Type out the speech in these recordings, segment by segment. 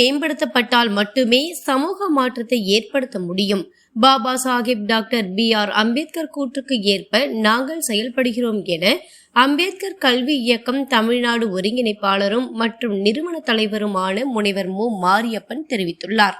மேம்படுத்தப்பட்டால் மட்டுமே சமூக மாற்றத்தை ஏற்படுத்த முடியும். Baba Saheb doctor B R Ambedkar கூற்றுக்கு ஏற்ப நாங்கள் செயல்படுகிறோம் என அம்பேத்கர் கல்வி இயக்கம் தமிழ்நாடு ஒருங்கிணைப்பாளரும் மற்றும் நிறுவன தலைவருமான முனைவர் மு. மாரியப்பன் தெரிவித்துள்ளார்.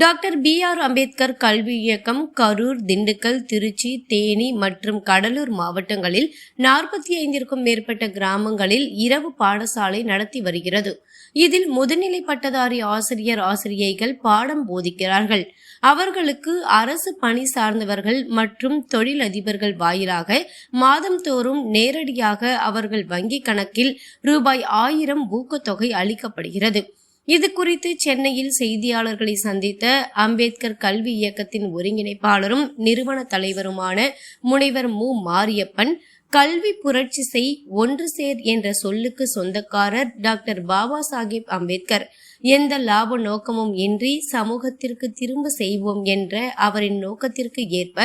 டாக்டர் பி ஆர் அம்பேத்கர் கல்வி இயக்கம் கரூர் திண்டுக்கல் திருச்சி தேனி மற்றும் கடலூர் மாவட்டங்களில் நாற்பத்தி ஐந்திற்கும் மேற்பட்ட கிராமங்களில் இரவு பாடசாலை நடத்தி வருகிறது. இதில் முதுநிலை பட்டதாரி ஆசிரியர் ஆசிரியைகள் பாடம் போதிக்கிறார்கள். அவர்களுக்கு அரசு பணி சார்ந்தவர்கள் மற்றும் தொழிலதிபர்கள் வாயிலாக மாதந்தோறும் நேரடியாக அவர்கள் வங்கிக் கணக்கில் ரூபாய் ஆயிரம் ஊக்கத்தொகை அளிக்கப்படுகிறது. இது குறித்து சென்னையில் செய்தியாளர்களை சந்தித்த அம்பேத்கர் கல்வி இயக்கத்தின் ஒருங்கிணைப்பாளரும் நிறுவன தலைவருமான முனைவர் மு. மாரியப்பன் கல்வி புரட்சி செய் ஒன்று சேர் என்ற சொல்லுக்கு சொந்தக்காரர் டாக்டர் பாபா சாஹிப் அம்பேத்கர் எந்த லாப நோக்கமும் இன்றி சமூகத்திற்கு திரும்ப செய்வோம் என்ற அவரின் நோக்கத்திற்கு ஏற்ப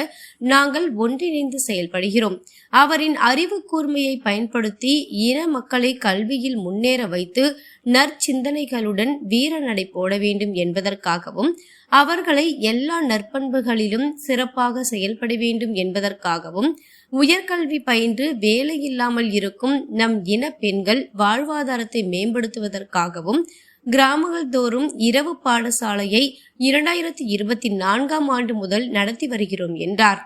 நாங்கள் ஒன்றிணைந்து செயல்படுகிறோம். அவரின் அறிவு கூர்மையை பயன்படுத்தி இன மக்களை கல்வியில் முன்னேற வைத்து நற்சிந்தனைகளுடன் வீர நடை போட வேண்டும் என்பதற்காகவும் அவர்களை எல்லா நற்பண்புகளிலும் சிறப்பாக செயல்பட வேண்டும் என்பதற்காகவும் உயர்கல்வி பயின்று வேலையில்லாமல் இருக்கும் நம் இன பெண்கள் வாழ்வாதாரத்தை மேம்படுத்துவதற்காகவும் கிராமங்கள் தோறும் இரவு பாடசாலையை இரண்டாயிரத்தி இருபத்தி நான்காம் ஆண்டு முதல் நடத்தி வருகிறோம் என்றார்.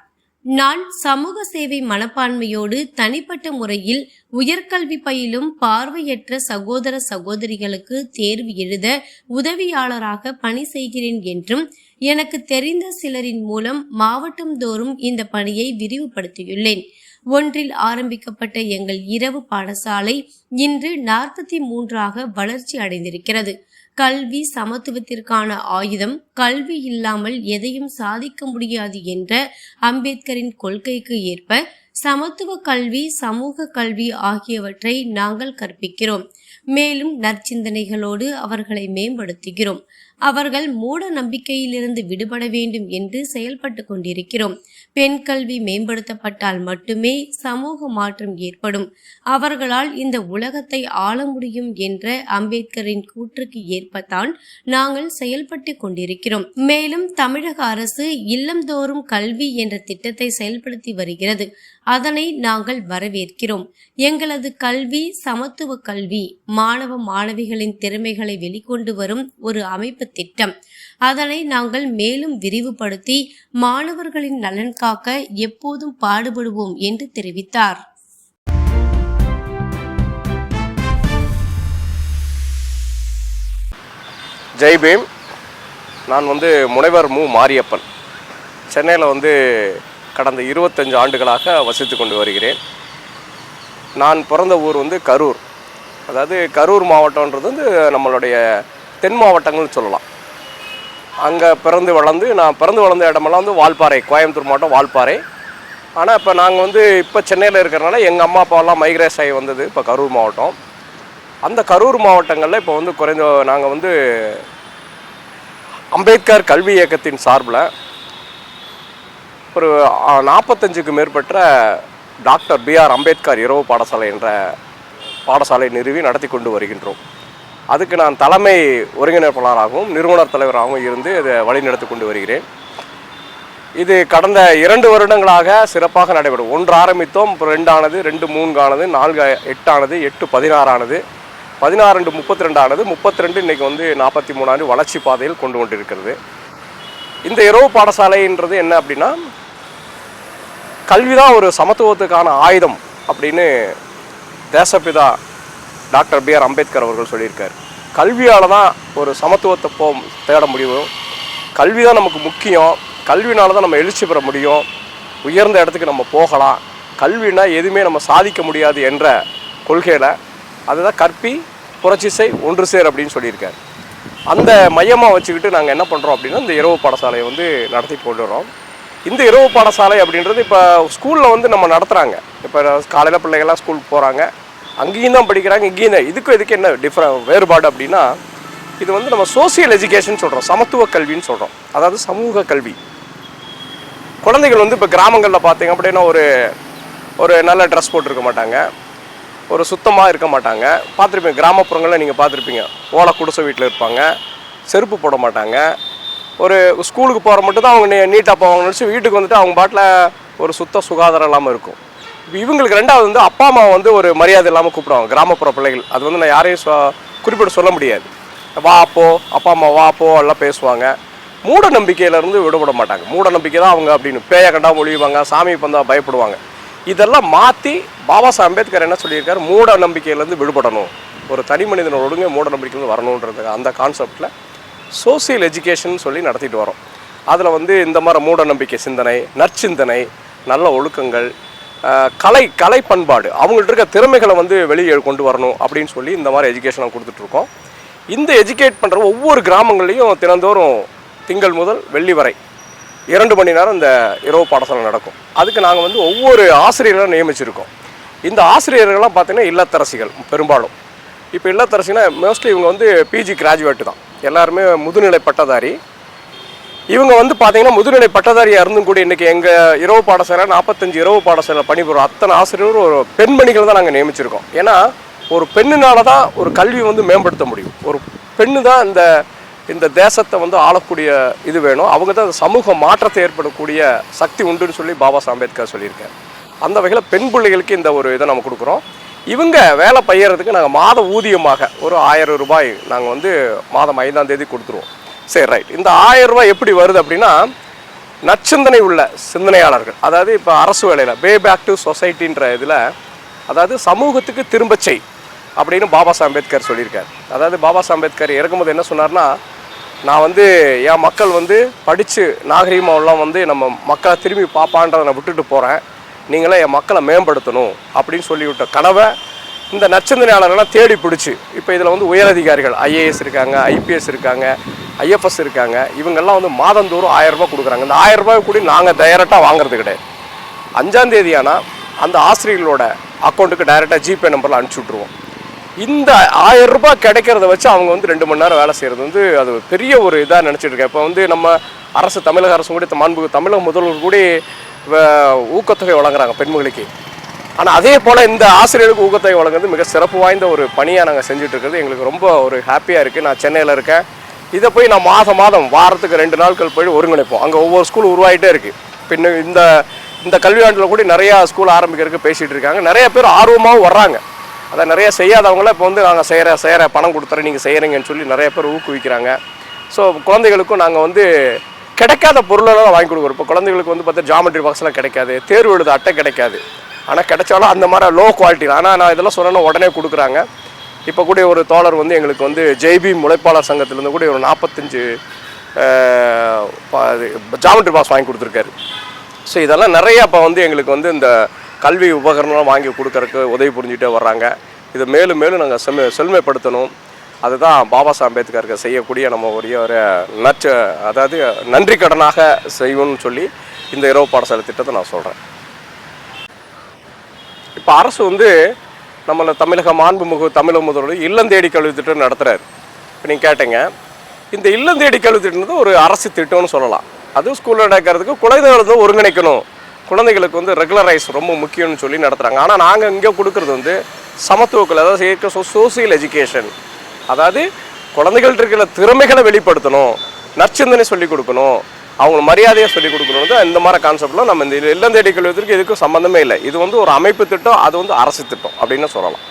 நான் சமூக சேவை மனப்பான்மையோடு தனிப்பட்ட முறையில் உயர்கல்வி பயிலும் பார்வையற்ற சகோதர சகோதரிகளுக்கு தேர்வு எழுத உதவியாளராக பணி செய்கிறேன் என்றும் எனக்கு தெரிந்த சிலரின் மூலம் மாவட்டம் தோறும் இந்த பணியை விரிவுபடுத்தியுள்ளேன். ஒன்றில் ஆரம்பிக்கப்பட்ட எங்கள் இரவு பாடசாலை இன்று நாற்பத்தி மூன்றாக வளர்ச்சி அடைந்திருக்கிறது. கல்வி சமத்துவத்திற்கான ஆயுதம் கல்வி இல்லாமல் எதையும் சாதிக்க முடியாது என்ற அம்பேத்கரின் கொள்கைக்கு ஏற்ப சமத்துவ கல்வி சமூக கல்வி ஆகியவற்றை நாங்கள் கற்பிக்கிறோம். மேலும் நற்சிந்தனைகளோடு அவர்களை மேம்படுத்துகிறோம். அவர்கள் மூட நம்பிக்கையிலிருந்து விடுபட வேண்டும் என்று செயல்பட்டு கொண்டிருக்கிறோம். பெண் கல்வி மேம்படுத்தப்பட்டால் மட்டுமே சமூக மாற்றம் ஏற்படும். அவர்களால் இந்த உலகத்தை ஆள முடியும் என்ற அம்பேத்கரின் கூற்றுக்கு ஏற்பத்தான் நாங்கள் செயல்பட்டு கொண்டிருக்கிறோம். மேலும் தமிழக அரசு இல்லந்தோறும் கல்வி என்ற திட்டத்தை செயல்படுத்தி வருகிறது. அதனை நாங்கள் வரவேற்கிறோம். எங்களது கல்வி சமத்துவ கல்வி மாணவ மாணவிகளின் திறமைகளை வெளிக்கொண்டு வரும் ஒரு அமைப்பு திட்டம். அதனை நாங்கள் மேலும் விரிவுபடுத்தி மாணவர்களின் நலன் காக்க எப்போதும் பாடுபடுவோம் என்று தெரிவித்தார். ஜெய்பீம் நான் வந்து முனைவர் மு. மாரியப்பன். சென்னையில் வந்து கடந்த இருபத்தஞ்சு ஆண்டுகளாக வசித்து கொண்டு வருகிறேன். நான் பிறந்த ஊர் வந்து கரூர். அதாவது கரூர் மாவட்டன்றது வந்து நம்மளுடைய தென் மாவட்டங்கள்னு சொல்லலாம். அங்கே பிறந்து வளர்ந்து நான் பிறந்து வளர்ந்த இடமெல்லாம் வந்து வால்பாறை கோயம்புத்தூர் மாவட்டம் வால்பாறை. ஆனால் இப்போ நாங்கள் வந்து இப்போ சென்னையில் இருக்கிறனால எங்கள் அம்மா அப்பாவெல்லாம் மைக்ரேஸ் ஆகி வந்தது இப்போ கரூர் மாவட்டம். அந்த கரூர் மாவட்டங்களில் இப்போ வந்து குறைந்த நாங்கள் வந்து அம்பேத்கர் கல்வி இயக்கத்தின் சார்பில் ஒரு நாற்பத்தஞ்சுக்கு மேற்பட்ட டாக்டர் பிஆர் அம்பேத்கர் இரவு பாடசாலை என்ற பாடசாலை நிறுவி நடத்தி கொண்டு வருகின்றோம். அதுக்கு நான் தலைமை ஒருங்கிணைப்பாளராகவும் நிறுவனர் தலைவராகவும் இருந்து இதை வழிநடத்தி கொண்டு வருகிறேன். இது கடந்த இரண்டு வருடங்களாக சிறப்பாக நடைபெறும். ஒன்று ஆரம்பித்தோம் ரெண்டானது ரெண்டு மூன்கானது நான்கு எட்டானது எட்டு பதினாறானது. பதினாறு ரெண்டு முப்பத்தி ரெண்டானது. முப்பத்தி ரெண்டு இன்றைக்கி வந்து நாற்பத்தி மூணாண்டு வளர்ச்சி பாதையில் கொண்டு கொண்டிருக்கிறது இந்த இரவு பாடசாலைன்றது என்ன அப்படின்னா கல்வி தான் ஒரு சமத்துவத்துக்கான ஆயுதம் அப்படின்னு தேசப்பிதா டாக்டர் பி ஆர் அம்பேத்கர் அவர்கள் சொல்லியிருக்கார். கல்வியால் தான் ஒரு சமத்துவத்தை போ தேட முடியும். கல்வி தான் நமக்கு முக்கியம். கல்வினால தான் நம்ம எழுச்சி பெற முடியும். உயர்ந்த இடத்துக்கு நம்ம போகலாம். கல்வினா எதுவுமே நம்ம சாதிக்க முடியாது என்ற கொள்கையில் அதுதான் கற்பி புரட்சி செய் ஒன்று சேர் அப்படின்னு சொல்லியிருக்கார். அந்த மையமாக வச்சுக்கிட்டு நாங்கள் என்ன பண்ணுறோம் அப்படின்னா இந்த இரவு பாடசாலையை வந்து நடத்தி கொண்டு இந்த இரவு பாடசாலை அப்படின்றது இப்போ ஸ்கூலில் வந்து நம்ம நடத்துகிறாங்க இப்போ காலையில் பிள்ளைகள்லாம் ஸ்கூலுக்கு போகிறாங்க அங்கேயும் தான் படிக்கிறாங்க இங்கேயும் தான். இதுக்கும் இதுக்கு என்ன டிஃப்ரெண்ட் வேறுபாடு அப்படின்னா இது வந்து நம்ம சோசியல் எஜுகேஷன் சொல்கிறோம் சமத்துவ கல்வின்னு சொல்கிறோம் அதாவது சமூக கல்வி. குழந்தைகள் வந்து இப்போ கிராமங்களில் பார்த்தீங்க அப்படின்னா ஒரு ஒரு நல்ல ட்ரெஸ் போட்டிருக்க மாட்டாங்க. ஒரு சுத்தமாக இருக்க மாட்டாங்க. பார்த்துருப்பீங்க கிராமப்புறங்களில் நீங்கள் பார்த்துருப்பீங்க ஓலை குடிசை வீட்டில் இருப்பாங்க செருப்பு போட மாட்டாங்க. ஒரு ஸ்கூலுக்கு போகிற மட்டும் தான் அவங்க நீ நீட்டாக போவாங்க நினச்சி வீட்டுக்கு வந்துட்டு அவங்க பாட்டில் ஒரு சுத்த சுகாதாரம் இல்லாமல் இருக்கும். இவங்களுக்கு ரெண்டாவது வந்து அப்பா அம்மா வந்து ஒரு மரியாதை இல்லாமல் கூப்பிடுவாங்க கிராமப்புற பிள்ளைகள். அது வந்து நான் யாரையும் சொ- குறிப்பிட்டு சொல்ல முடியாது. வா அப்போ அப்பா அம்மா வா அப்போ எல்லாம் பேசுவாங்க. மூட நம்பிக்கையிலேருந்து விடுபட மாட்டாங்க. மூட நம்பிக்கை தான் அவங்க அப்படின்னு பேய கண்டா மொழிவாங்க சாமி பந்தா பயப்படுவாங்க. இதெல்லாம் மாற்றி பாபா சாஹ் அம்பேத்கர் என்ன சொல்லியிருக்காரு? மூட நம்பிக்கையிலேருந்து விடுபடணும். ஒரு தனி மனிதனோட ஒழுங்கு மூட நம்பிக்கையிலேருந்து வரணுன்றது அந்த கான்செப்டில் சோசியல் எஜுகேஷன் சொல்லி நடத்திட்டு வரோம். அதில் வந்து இந்த மாதிரி மூட நம்பிக்கை சிந்தனை நற்சிந்தனை நல்ல ஒழுக்கங்கள் கலை கலை பண்பாடு அவங்கள்ட்ட இருக்க திறமைகளை வந்து வெளியே கொண்டு வரணும் அப்படின்னு சொல்லி இந்த மாதிரி எஜுகேஷனை கொடுத்துட்ருக்கோம் இந்த எஜுகேட் பண்ணுற ஒவ்வொரு கிராமங்கள்லேயும் தினந்தோறும் திங்கள் முதல் வெள்ளி வரை இரண்டு மணி நேரம் இந்த இரவு பாடசாலை நடக்கும். அதுக்கு நாங்கள் வந்து ஒவ்வொரு ஆசிரியர்களும் நியமிச்சிருக்கோம். இந்த ஆசிரியர்கள்லாம் பார்த்திங்கன்னா இல்லத்தரசிகள் பெரும்பாலும். இப்போ இல்லத்தரசினா மோஸ்ட்லி இவங்க வந்து பிஜி கிராஜுவேட்டு தான். எல்லாருமே முதுநிலை பட்டதாரி. இவங்க வந்து பார்த்தீங்கன்னா முதுநிலை பட்டதாரியாக இருந்தும் கூட இன்றைக்கி எங்கள் இரவு பாடசாலை நாற்பத்தஞ்சு இரவு பாடசாலை பணிபுரியும் அத்தனை ஆசிரியரும் ஒரு பெண்மணிகள் தான் நாங்கள் நியமிச்சிருக்கோம். ஏன்னா ஒரு பெண்ணுனால தான் ஒரு கல்வி வந்து மேம்படுத்த முடியும். ஒரு பெண்ணு தான் இந்த இந்த தேசத்தை வந்து ஆளக்கூடிய இது வேணும். அவங்க தான் சமூக மாற்றத்தை ஏற்படக்கூடிய சக்தி உண்டுன்னு சொல்லி பாபா அம்பேத்கர் சொல்லியிருக்காரு. அந்த வகையில் பெண் பிள்ளைகளுக்கு இந்த ஒரு இதை நம்ம கொடுக்குறோம். இவங்க வேலை பையறதுக்கு நாங்கள் மாத ஊதியமாக ஒரு ஆயிரம் ரூபாய் நாங்கள் வந்து மாதம் ஐந்தாம் தேதி கொடுத்துருவோம். சரி ரைட் இந்த ஆயிரம் ரூபாய் எப்படி வருது அப்படின்னா நற்சிந்தனை உள்ள சிந்தனையாளர்கள் அதாவது இப்போ அரசு வேலையில் பே பேக் டு சொசைட்டின்ற இதில் அதாவது சமூகத்துக்கு திரும்பச் செய் அப்படின்னு பாபா அம்பேத்கர் சொல்லியிருக்கார். அதாவது பாபா அம்பேத்கர் இறக்கும்போது என்ன சொன்னார்னா நான் வந்து என் மக்கள் வந்து படித்து நாகரீகமாகலாம் வந்து நம்ம மக்களை திரும்பி பார்ப்பான்றதை நான் விட்டுட்டு போகிறேன் நீங்களே என் மக்களை மேம்படுத்தணும் அப்படின்னு சொல்லிவிட்ட கனவை இந்த நச்சந்தனையாளர்கள்லாம் தேடி பிடிச்சி. இப்போ இதில் வந்து உயரதிகாரிகள் ஐஏஎஸ் இருக்காங்க ஐபிஎஸ் இருக்காங்க ஐஎஃப்எஸ் இருக்காங்க. இவங்கெல்லாம் வந்து மாதந்தோறும் ஆயிரம் ரூபாய் கொடுக்குறாங்க. இந்த ஆயிரம் ரூபாய் கூட நாங்கள் டைரெக்டாக வாங்குறது கிடையாது. அஞ்சாந்தேதியானால் ஆனால் அந்த ஆசிரியர்களோட அக்கௌண்ட்டுக்கு டைரெக்டாக ஜிபே நம்பரில் அனுப்பிச்சி விட்ருவோம் இந்த ஆயிரம் ரூபாய் கிடைக்கிறத வச்சு அவங்க வந்து ரெண்டு மணி நேரம் வேலை செய்கிறது வந்து அது பெரிய ஒரு இதாக நினச்சிட்டு இருக்கேன். இப்போ வந்து நம்ம அரசு தமிழக அரசு கூட மாண்பு தமிழக முதல்வர் கூட வ- ஊக்கத்தொகை வழங்குறாங்க பெண்மகளுக்கு. ஆனால் அதே போல் இந்த ஆசிரியருக்கு ஊக்கத்தொகை வழங்குறது மிக சிறப்பு வாய்ந்த ஒரு பணியாக நாங்கள் செஞ்சுட்டு இருக்கிறது. எங்களுக்கு ரொம்ப ஒரு ஹாப்பியாக இருக்குது நான் சென்னையில் இருக்கேன். இதை போய் நான் மாதம் மாதம் வாரத்துக்கு ரெண்டு நாட்கள் போய் ஒருங்கிணைப்போம். அங்கே ஒவ்வொரு ஸ்கூல் உருவாகிட்டே இருக்குது பின்ன இந்த இந்த கல்வியாண்டில் கூட நிறையா ஸ்கூல் ஆரம்பிக்கிறதுக்கு பேசிகிட்டு இருக்காங்க. நிறைய பேர் ஆர்வமாகவும் வர்றாங்க. அதை நிறைய செய்யாதவங்களாம் இப்போ வந்து நாங்கள் செய்கிற செய்கிற பணம் கொடுத்துறேன் நீங்கள் செய்கிறீங்கன்னு சொல்லி நிறைய பேர் ஊக்குவிக்கிறாங்க. ஸோ குழந்தைகளுக்கும் நாங்கள் வந்து கிடைக்காத பொருளெல்லாம் வாங்கி கொடுக்குறோம். இப்போ குழந்தைகளுக்கு வந்து பார்த்தா ஜாமெட்ரி பாக்ஸ்லாம் கிடைக்காது தேர்வு எழுத அட்டை கிடைக்காது. ஆனால் கிடைச்சாலும் அந்த மாதிரி லோ குவாலிட்டி ஆனால் நான் இதெல்லாம் சொன்னேன்னா உடனே கொடுக்குறாங்க. இப்போ கூட ஒரு தோழர் வந்து எங்களுக்கு வந்து ஜெய்பி முளைப்பாளர் சங்கத்திலேருந்து கூட ஒரு நாற்பத்தஞ்சு ஜாமெட்ரி பாக்ஸ் வாங்கி கொடுத்துருக்காரு. ஸோ இதெல்லாம் நிறையா இப்போ வந்து எங்களுக்கு வந்து இந்த கல்வி உபகரணம் வாங்கி கொடுக்கறக்கு உதவி புரிஞ்சுட்டே வர்றாங்க. இதை மேலும் மேலும் நாங்கள் செம்ம செழுமைப்படுத்தணும் அதுதான் பாபா சாஹ் அம்பேத்கருக்கு செய்யக்கூடிய நம்ம ஒரே ஒரு நற்ற அதாவது நன்றி கடனாக செய்வோம்னு சொல்லி இந்த இரவு பாடசாலை திட்டத்தை நான் சொல்கிறேன் இப்போ அரசு வந்து நம்மளை தமிழக மாண்புமிகு தமிழக முதல்வர் இல்லம் தேடி கல்வி திட்டம் நடத்துகிறாரு இப்போ நீங்கள் கேட்டீங்க. இந்த இல்லம் தேடி கல்வி திட்டம் ஒரு அரசு திட்டம்னு சொல்லலாம். அதுவும் ஸ்கூலில் நடக்கிறதுக்கு குழந்தைகள் வந்து ஒருங்கிணைக்கணும். குழந்தைகளுக்கு வந்து ரெகுலரைஸ் ரொம்ப முக்கியம்னு சொல்லி நடத்துகிறாங்க ஆனால் நாங்கள் இங்கே கொடுக்குறது வந்து சமத்துவக்கல் அதாவது சேர்க்க சோசியல் எஜுகேஷன் அதாவது குழந்தைகள்ட்ட இருக்கிற திறமைகளை வெளிப்படுத்தணும். நற்சிந்தனை சொல்லிக் கொடுக்கணும். அவங்க மரியாதையை சொல்லிக் கொடுக்கணும். இந்த மாதிரி கான்செப்ட்லாம் நம்ம இந்த இல்லம் தேடி கல்வியத்திற்கு இதுக்கும் சம்மந்தமே இல்லை. இது வந்து ஒரு அமைப்பு திட்டம் அது வந்து அரசு திட்டம் அப்படின்னு சொல்லலாம்.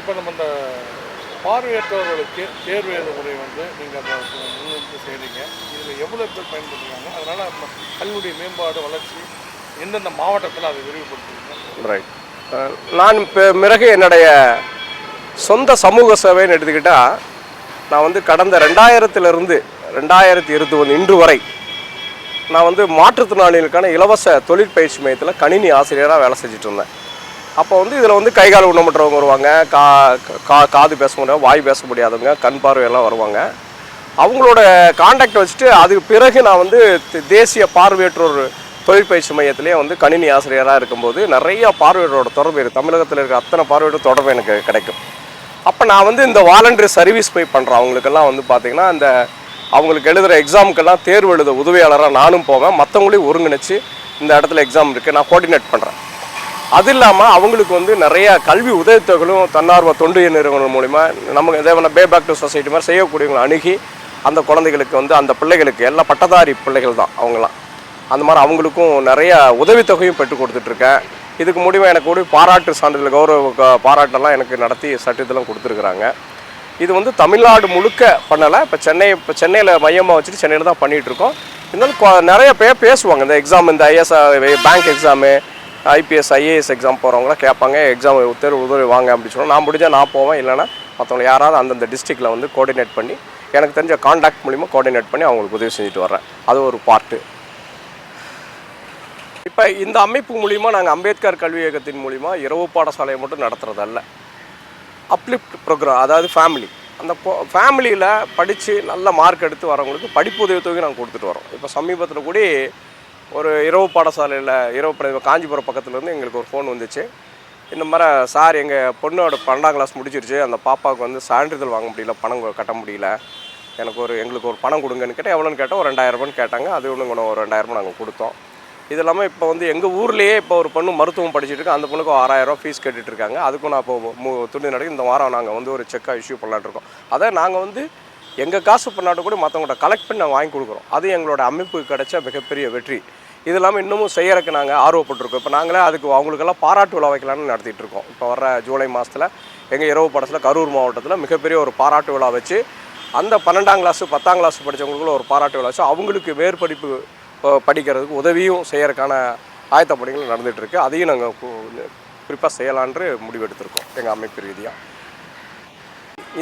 இப்போ நம்ம இந்த பார்வையற்றவர்களுக்கு தேர்வு எழுத முறை வந்து நீங்கள் அந்த செய்கிறீங்க எவ்வளோ பேர் பயன்படுத்துகிறாங்க அதனால் நம்ம கல்வியுடைய மேம்பாடு வளர்ச்சி எந்தெந்த மாவட்டத்தில் அதை விரிவுபடுத்துறீங்க ரைட் நான் இப்போ பிறகு என்னுடைய சொந்த சமூக சேவைன்னு எடுத்துக்கிட்டால் நான் வந்து கடந்த ரெண்டாயிரத்திலிருந்து ரெண்டாயிரத்தி இருபத்தி ஒன்று இன்று வரை நான் வந்து மாற்றுத்திறனாளிகளுக்கான இலவச தொழிற்பயிற்சி மையத்தில் கணினி ஆசிரியராக வேலை செஞ்சுட்டு இருந்தேன் அப்போ வந்து இதில் வந்து கை கால் ஊனமுற்றவங்க வருவாங்க கா கா காது பேச முடியாது வாய் பேச முடியாதவங்க கண் பார்வையெல்லாம் வருவாங்க. அவங்களோட காண்டாக்ட் வச்சுட்டு அதுக்கு பிறகு நான் வந்து தேசிய பார்வையற்றோர் தொழிற்பயிற்சி மையத்திலே வந்து கணினி ஆசிரியராக இருக்கும்போது நிறைய பார்வையரோட தொடர்பு இருக்குது தமிழகத்தில் இருக்க அத்தனை பார்வையோட தொடர்பு எனக்கு கிடைக்கும். அப்போ நான் வந்து இந்த வாலண்டரி சர்வீஸ் போய் பண்ணுறேன் அவங்களுக்கெல்லாம் வந்து பார்த்திங்கன்னா அந்த அவங்களுக்கு எழுதுகிற எக்ஸாமுக்கெல்லாம் தேர்வு எழுத உதவியாளராக நானும் போவேன். மற்றவங்களையும் ஒருங்கிணைச்சு இந்த இடத்துல எக்ஸாம் இருக்குது நான் கோஆர்டினேட் பண்ணுறேன் அது இல்லாமல் அவங்களுக்கு வந்து நிறைய கல்வி உதவித்தொகைகளும் தன்னார்வ தொண்டு நிறுவனம் மூலிமா நமக்கு இதே பே பேக் டு சொசைட்டி மாதிரி செய்யக்கூடியவங்களை அணுகி அந்த குழந்தைகளுக்கு வந்து அந்த பிள்ளைகளுக்கு எல்லாம் பட்டதாரி பிள்ளைகள் தான் அவங்களாம் அந்த மாதிரி அவங்களுக்கும் நிறைய உதவித்தொகையும் பெற்றுக் கொடுத்துட்ருக்கேன். இதுக்கு முடிவு எனக்கு கூட பாராட்டு சான்றிதழ் கௌரவ பாராட்டெல்லாம் எனக்கு நடத்தி சர்டிஃபிகேட்லாம் கொடுத்துருக்குறாங்க. இது வந்து தமிழ்நாடு முழுக்க பண்ணலை. இப்போ சென்னை இப்போ சென்னையில் மையமாக வச்சுட்டு சென்னையில் தான் பண்ணிகிட்ருக்கோம் இருந்தாலும் கொ- நிறைய பேர் பேசுவாங்க. இந்த எக்ஸாம் இந்த IS bank exam IPS IAS exam போகிறவங்களாம் கேட்பாங்க. எக்ஸாம் தேர்வு உதவி வாங்க அப்படின்னு சொன்னால் நான் முடிஞ்சால் நான் போவேன். இல்லைன்னா மற்றவங்க யாராவது அந்தந்த டிஸ்ட்ரிக்டில் வந்து கோஆர்டினேட் பண்ணி எனக்கு தெரிஞ்ச காண்டாக்ட் மூலிமா கோஆர்டினேட் பண்ணி அவங்களுக்கு உதவி செஞ்சுட்டு வர்றேன். அது ஒரு பார்ட்டு இப்போ இந்த அமைப்பு மூலிமா நாங்கள் அம்பேத்கர் கல்வி இயக்கத்தின் மூலிமா இரவு பாடசாலையை மட்டும் நடத்துகிறதல்ல அப்லிஃப்ட் ப்ரோக்ராம் அதாவது ஃபேமிலி அந்த ஃபேமிலியில் படித்து நல்ல மார்க் எடுத்து வரவங்களுக்கு படிப்பு உதவித்தொகை நாங்கள் கொடுத்துட்டு வரோம் இப்போ சமீபத்தில் கூட ஒரு இரவு பாடசாலையில் இரவு காஞ்சிபுரம் பக்கத்துலேருந்து எங்களுக்கு ஒரு ஃபோன் வந்துச்சு. இந்த மாதிரி சார் எங்கள் பொண்ணோட பன்னெண்டாம் கிளாஸ் முடிச்சிருச்சு அந்த பாப்பாவுக்கு வந்து சான்றிதழ் வாங்க முடியல பணம் கட்ட முடியல. எனக்கு ஒரு எங்களுக்கு ஒரு பணம் கொடுங்கன்னு கேட்டால் எவ்வளோன்னு கேட்டால் ஒரு ரெண்டாயிரரூபான்னு கேட்டாங்க. அது ஒன்று கூட ஒரு ரெண்டாயிரம் ரூபாய் நாங்கள் கொடுத்தோம். இது இல்லாமல் இப்போ வந்து எங்கள் ஊர்லேயே இப்போ ஒரு பொண்ணு மருத்துவம் படிச்சுட்டு இருக்கு அந்த பொண்ணுக்கு ஆறாயிரம் ஃபீஸ் கேட்டுட்ருக்காங்க இருக்காங்க. அதுக்கும் நான் இப்போ மு துணி நடக்கு. இந்த வாரம் நாங்கள் வந்து ஒரு செக்காக இஷ்யூ பண்ணலான்னு இருக்கோம். அதை நாங்கள் வந்து எங்கள் காசு பண்ணாட்டு கூட மற்றவங்கள்ட்ட கலெக்ட் பண்ணி நாங்கள் வாங்கி கொடுக்குறோம். அது எங்களோட அமைப்புக்கு கிடைச்ச மிகப்பெரிய வெற்றி. இது இல்லாமல் இன்னமும் செய்யறதுக்கு நாங்கள் ஆர்வப்பட்டிருக்கோம். இப்போ நாங்களே அதுக்கு அவங்களுக்கெல்லாம் பாராட்டு விழா வைக்கலாம்னு நடத்திட்டு இருக்கோம். இப்போ வர ஜூலை மாதத்தில் எங்கள் இரவு படத்தில் கரூர் மாவட்டத்தில் மிகப்பெரிய ஒரு பாராட்டு விழா வச்சு அந்த பன்னெண்டாம் கிளாஸ் பத்தாம் கிளாஸ் படித்தவங்களுக்குள்ள ஒரு பாராட்டு விழா வச்சு அவங்களுக்கு மேற்படிப்பு படிக்கிறதுக்கு உதவியும் செய்யறதுக்கான ஆயத்த பணிகள் நடந்துகிட்ருக்கு அதையும் நாங்கள் குறிப்பாக செய்யலான்று முடிவெடுத்திருக்கோம் எங்கள் அமைப்பு ரீதியாக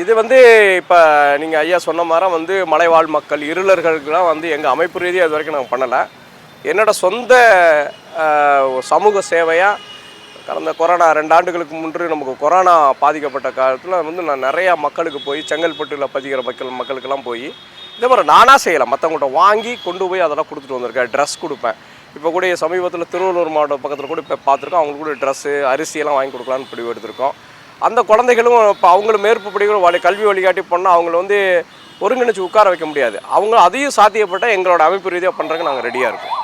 இது வந்து இப்போ நீங்கள் ஐயா சொன்ன மாதிரி வந்து மலைவாழ் மக்கள் இருளர்களுக்கெல்லாம் வந்து எங்கள் அமைப்பு ரீதியாக இது வரைக்கும் நாங்கள் பண்ணலை. என்னோட சொந்த சமூக சேவையாக கடந்த கொரோனா ரெண்டு ஆண்டுகளுக்கு முன்பு நமக்கு கொரோனா பாதிக்கப்பட்ட காலத்தில் வந்து நான் நிறையா மக்களுக்கு போய் செங்கல்பட்டில் பதிக்கிற மக்கள் மக்களுக்கெல்லாம் போய் இதே மாதிரி நானாக செய்யலாம் மற்றவங்கள்ட்ட வாங்கி கொண்டு போய் அதெல்லாம் கொடுத்துட்டு வந்திருக்கேன். ட்ரெஸ் கொடுப்பேன். இப்போ கூட சமீபத்தில் திருவள்ளூர் மாவட்டம் பக்கத்தில் கூட இப்போ பார்த்துருக்கோம். அவங்களுக்கு கூட ட்ரெஸ்ஸு அரிசியெல்லாம் வாங்கி கொடுக்கலான்னு முடிவு எடுத்திருக்கோம். அந்த குழந்தைகளும் இப்போ அவங்களும் மேற்பு படிக்கிற வழி கல்வி வழிகாட்டி பண்ணால் அவங்கள வந்து ஒருங்கிணைச்சு உட்கார வைக்க முடியாது. அவங்க அதையும் சாத்தியப்பட்ட எங்களோட அமைப்பு ரீதியாக பண்ணுறதுக்கு நாங்கள் ரெடியாக இருக்கோம்.